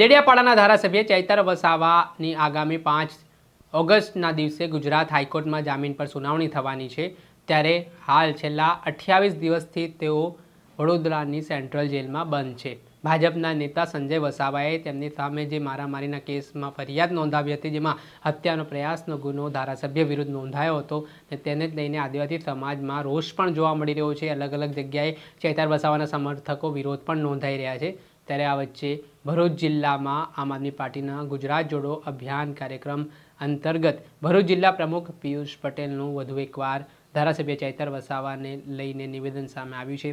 ડેડિયાપાડાના ધારાસભ્ય ચૈતર વસાવાની આગામી પાંચ ઓગસ્ટના દિવસે ગુજરાત હાઈકોર્ટમાં જામીન પર સુનાવણી થવાની છે. ત્યારે હાલ છેલ્લા અઠ્યાવીસ દિવસથી તેઓ વડોદરાની સેન્ટ્રલ જેલમાં બંધ છે. ભાજપના નેતા સંજય વસાવાએ તેમની સામે જે મારામારીના કેસમાં ફરિયાદ નોંધાવી હતી, જેમાં હત્યાનો પ્રયાસનો ગુનો ધારાસભ્ય વિરુદ્ધ નોંધાયો હતો અને તેને જ લઈને આદિવાસી સમાજમાં રોષ પણ જોવા મળી રહ્યો છે. અલગ અલગ જગ્યાએ ચૈતર વસાવાના સમર્થકો વિરોધ પણ નોંધાઈ રહ્યા છે. ત્યારે આ વચ્ચે ભરૂચ જિલ્લામાં આમ આદમી પાર્ટીના ગુજરાત જોડો અભિયાન કાર્યક્રમ અંતર્ગત ભરૂચ જિલ્લા પ્રમુખ પિયુષ પટેલનું વધુ એકવાર ધારાસભ્ય ચૈતર વસાવાને લઈને નિવેદન સામે આવ્યું છે.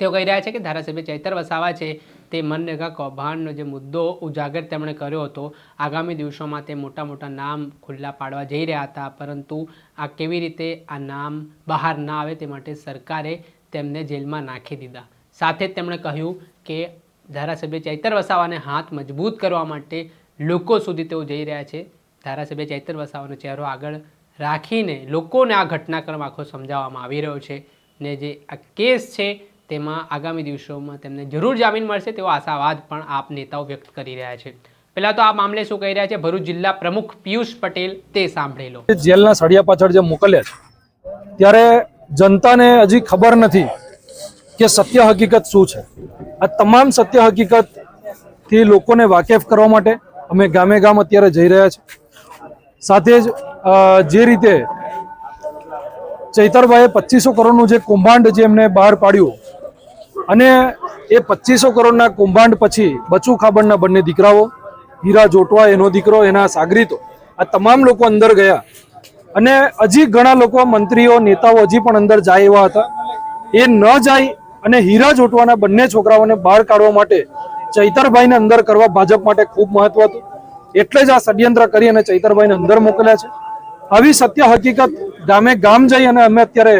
તેઓ કહી રહ્યા છે કે ધારાસભ્ય ચૈતર વસાવા છે તે મનરેગા કૌભાંડનો જે મુદ્દો ઉજાગર તેમણે કર્યો હતો, આગામી દિવસોમાં તે મોટા મોટા નામ ખુલ્લા પાડવા જઈ રહ્યા હતા, પરંતુ આ કેવી રીતે આ નામ બહાર ના આવે તે માટે સરકારે તેમને જેલમાં નાખી દીધા. સાથે જ તેમણે કહ્યું કે ધારાસભ્ય ચૈતર વસાવાને હાથ મજબૂત કરવા માટે લોકો સુધી તેઓ જઈ રહ્યા છે. ધારાસભ્ય ચૈતર વસાવાનો ચહેરો આગળ રાખીને લોકોને આ ઘટનાક્રમ આખો સમજાવવામાં આવી રહ્યો છે ને જે આ કેસ છે તેમાં આગામી દિવસોમાં તેમને જરૂર જામીન મળશે તેવો આશાવાદ પણ આપ નેતાઓ વ્યક્ત કરી રહ્યા છે. પહેલાં તો આ મામલે શું કહી રહ્યા છે? ભરૂચ જિલ્લા પ્રમુખ પિયુષ પટેલ તે સાંભળી લો. જેલના સળિયા પાછળ જે મોકલ્યા છે, ત્યારે જનતાને હજી ખબર નથી કે સત્ય હકીકત શું છે. આ તમામ સત્ય હકીકતથી લોકોને વાકેફ કરવા માટે અમે ગામે ગામ અત્યારે જઈ રહ્યા છે. સાથે જ જે રીતે ચૈતરભાઈએ પચીસો કરોડનું જે કૌભાંડ જે એમને બહાર પાડ્યું અને એ પચીસો કરોડના કૌભાંડ પછી બચુ ખાબડના બંને દીકરાઓ, હીરા જોટવા એનો દીકરો, એના સાગરીતો આ તમામ લોકો અંદર ગયા. અને હજી ઘણા લોકો, મંત્રીઓ, નેતાઓ હજી પણ અંદર જાય એવા હતા. એ ન જાય અને હીરા જોટવાના બંને છોકરાઓને બહાર કાઢવા માટે ચૈતરભાઈને અંદર કરવા ભાજપ માટે ખૂબ મહત્વ હતું. એટલે જ આ ષડયંત્ર કરી અને ચૈતરભાઈને અંદર મોકલ્યા છે. આવી સત્ય હકીકત ગામે ગામ જઈ અને અમે અત્યારે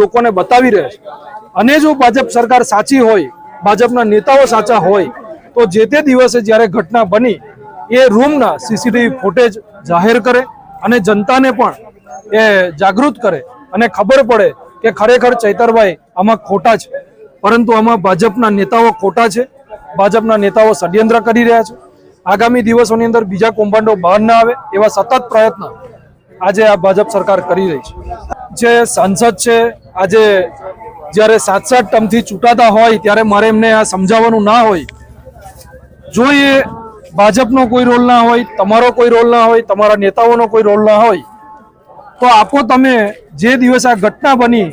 લોકોને બતાવી રહ્યા છે અને જો ભાજપ સરકાર સાચી હોય, ભાજપના નેતાઓ સાચા હોય, તો જે તે દિવસે જ્યારે ઘટના બની, એ રૂમના સીસીટીવી ફૂટેજ જાહેર કરે અને જનતાને પણ એ જાગૃત કરે. અને ખબર પડે કે ખરેખર ચૈતરભાઈ આમાં ખોટા છે. પરંતુ આમાં ભાજપના નેતાઓ ખોટા છે. ભાજપના નેતાઓ ષડયંત્ર કરી રહ્યા છે. આગામી દિવસોની અંદર બીજા કૌભાંડો બહાર ના આવે એવા સતત પ્રયત્ન આજે આ ભાજપ સરકાર કરી રહી છે. જે સાંસદ છે, આજે જ્યારે સાત સાત ટર્મથી ચૂંટાતા હોય, ત્યારે મારે એમને આ સમજાવવાનું ના હોય. જો એ ભાજપનો કોઈ રોલ ના હોય, તમારો કોઈ રોલ ના હોય, તમારા નેતાઓનો કોઈ રોલ ના હોય, તો આપો તમે જે દિવસે આ ઘટના બની,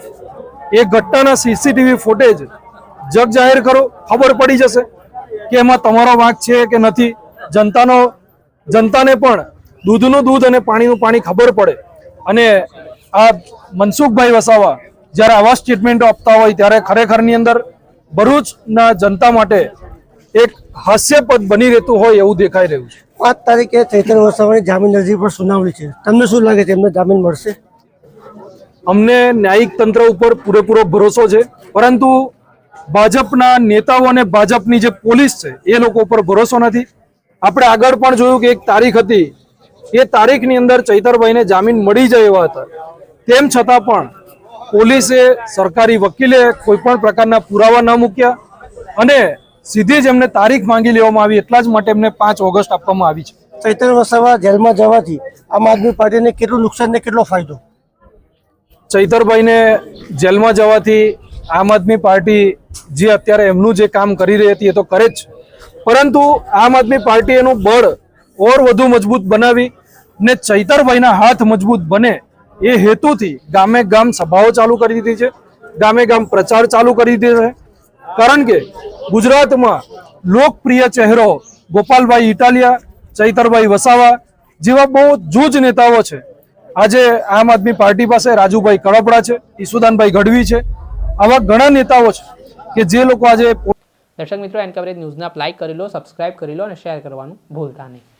એ ઘટનાના સીસીટીવી ફૂટેજ જગ જાહેર કરો ખબર પડી જશે કે એમાં તમારો વાંક છે કે નથી. જનતાનો જનતાને પણ દૂધનું દૂધ અને પાણીનું પાણી ખબર પડે. અને આ મનસુખભાઈ વસાવા જ્યારે આવા સ્ટેટમેન્ટો આપતા હોય ત્યારે ખરેખરની અંદર ભરૂચના જનતા માટે એક હાસ્યપદ બની રહેતું હોય એવું દેખાઈ રહ્યું છે. પાંચ તારીખે ચૈતર વસાવાની જામીન અરજી પર સુનાવણી છે. તમને શું લાગે છે? એમને જામીન મળશે? અમને ન્યાયિક તંત્ર ઉપર પૂરેપૂરો ભરોસો છે. પરંતુ ભાજપના નેતાઓ અને ભાજપની જે પોલીસ છે એ લોકો ઉપર ભરોસો નથી. આપણે આગળ પણ જોયું કે એક તારીખ હતી. એ તારીખની અંદર ચૈતરભાઈને જામીન મળી જાય એવા હતા. તેમ છતાં પણ પોલીસે સરકારી વકીલે કોઈ પણ પ્રકારના પુરાવા ન મૂક્યા અને સીધી જ એમને તારીખ માંગી લેવામાં આવી. એટલા જ માટે એમને પાંચ ઓગસ્ટ આપવામાં આવી છે. ચૈતર વસાવા જેલમાં જવાથી આમ આદમી પાર્ટીને કેટલું નુકસાન ને કેટલો ફાયદો? ચૈતરભાઈને જેલમાં જવાથી આમ આદમી પાર્ટી જે અત્યારે એમનું જે કામ કરી રહી હતી એ તો કરે જ. પરંતુ આમ આદમી પાર્ટી એનું બળ ઓર વધુ મજબૂત બનાવી ને ચૈતરભાઈના હાથ મજબૂત બને એ હેતુથી ગામે ગામ સભાઓ ચાલુ કરી દીધી છે. ગામે ગામ પ્રચાર ચાલુ કરી દીધો છે. કારણ કે ગુજરાતમાં લોકપ્રિય ચહેરો ગોપાલભાઈ ઇટાલિયા, ચૈતરભાઈ વસાવા જેવા બહુ જૂજ નેતાઓ છે. આજે આમ આદમી પાર્ટી પાસે રાજુભાઈ કડપડા છે, ઈસુદાનભાઈ ગઢવી છે આવા ઘણા નેતાઓ છે કે જે લોકો આજે દર્શક મિત્રો એન કવરેજ ન્યૂઝને લાઈક કરી લો સબસ્ક્રાઇબ કરી લો અને શેર કરવાનું ભૂલતા નહીં.